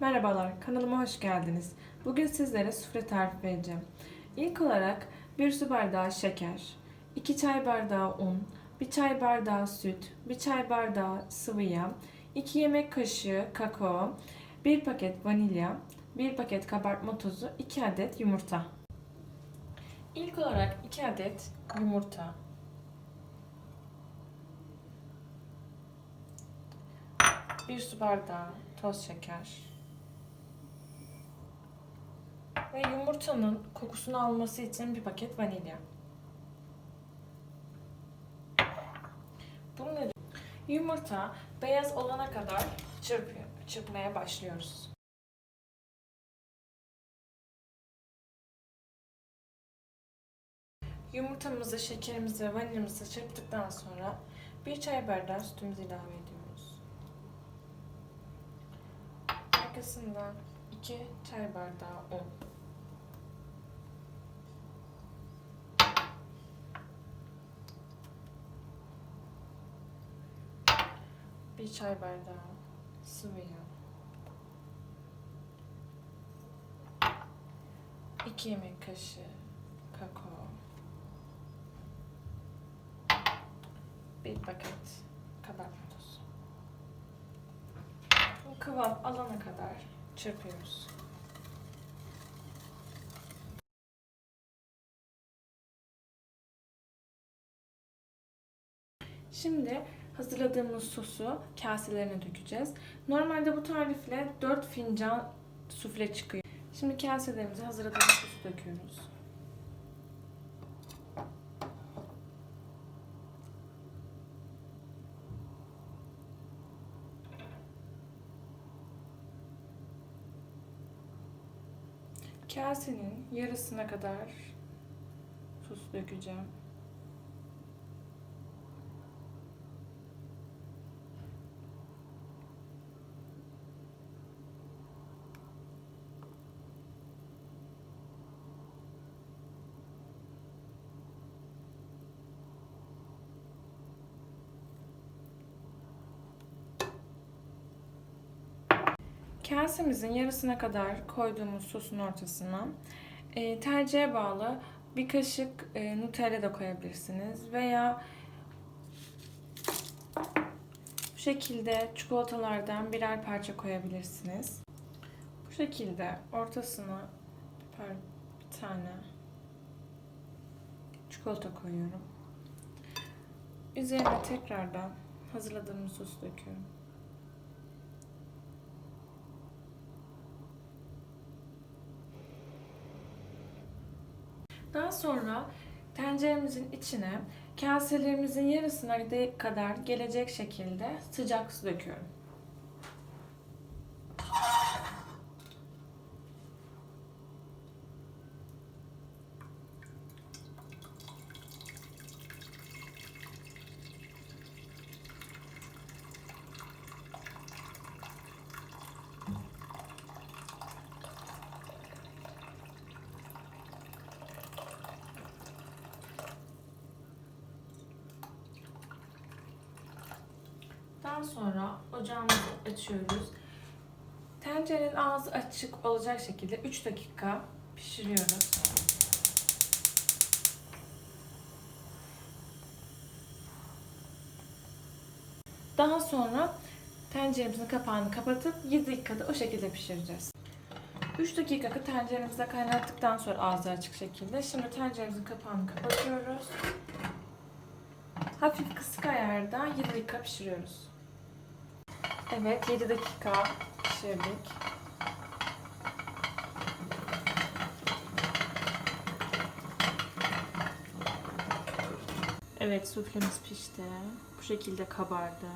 Merhabalar, kanalıma hoş geldiniz. Bugün sizlere sufle tarifi vereceğim. İlk olarak 1 su bardağı şeker, 2 çay bardağı un, 1 çay bardağı süt, 1 çay bardağı sıvı yağ, 2 yemek kaşığı kakao, 1 paket vanilya, 1 paket kabartma tozu, 2 adet yumurta. İlk olarak 2 adet yumurta, bir su bardağı toz şeker, ve yumurtanın kokusunu alması için bir paket vanilya. Yumurta beyaz olana kadar çırpıyor, çırpmaya başlıyoruz. Yumurtamızı, şekerimizi ve vanilyamızı çırptıktan sonra bir çay bardağı sütümüzü ilave ediyoruz. Arkasından 2 çay bardağı un. Bir çay bardağı sıvı yağ. 2 yemek kaşığı kakao. Bir paket kabartma tozu. Bu kıvam alana kadar çırpıyoruz. Şimdi hazırladığımız sosu kaselerine dökeceğiz. Normalde bu tarifle 4 fincan sufle çıkıyor. Şimdi kaselerimize hazırladığımız sosu döküyoruz. Kasenin yarısına kadar sos dökeceğim. Kasemizin yarısına kadar koyduğumuz sosun ortasına e, tercihe bağlı bir kaşık e, Nutella da koyabilirsiniz veya bu şekilde çikolatalardan birer parça koyabilirsiniz. Bu şekilde ortasına bir, tane çikolata koyuyorum. Üzerine tekrardan hazırladığımız sosu döküyorum. Daha sonra tenceremizin içine kaselerimizin yarısına kadar gelecek şekilde sıcak su döküyorum. Daha sonra ocağımızı açıyoruz. Tencerenin ağzı açık olacak şekilde 3 dakika pişiriyoruz. Daha sonra tenceremizin kapağını kapatıp 7 dakikada o şekilde pişireceğiz. 3 dakika tenceremizde kaynattıktan sonra ağzı açık şekilde şimdi tenceremizin kapağını kapatıyoruz. Hafif kısık ayarda 7 dakika pişiriyoruz. Evet 7 dakika pişirdik. Evet suflemiz pişti. Bu şekilde kabardı.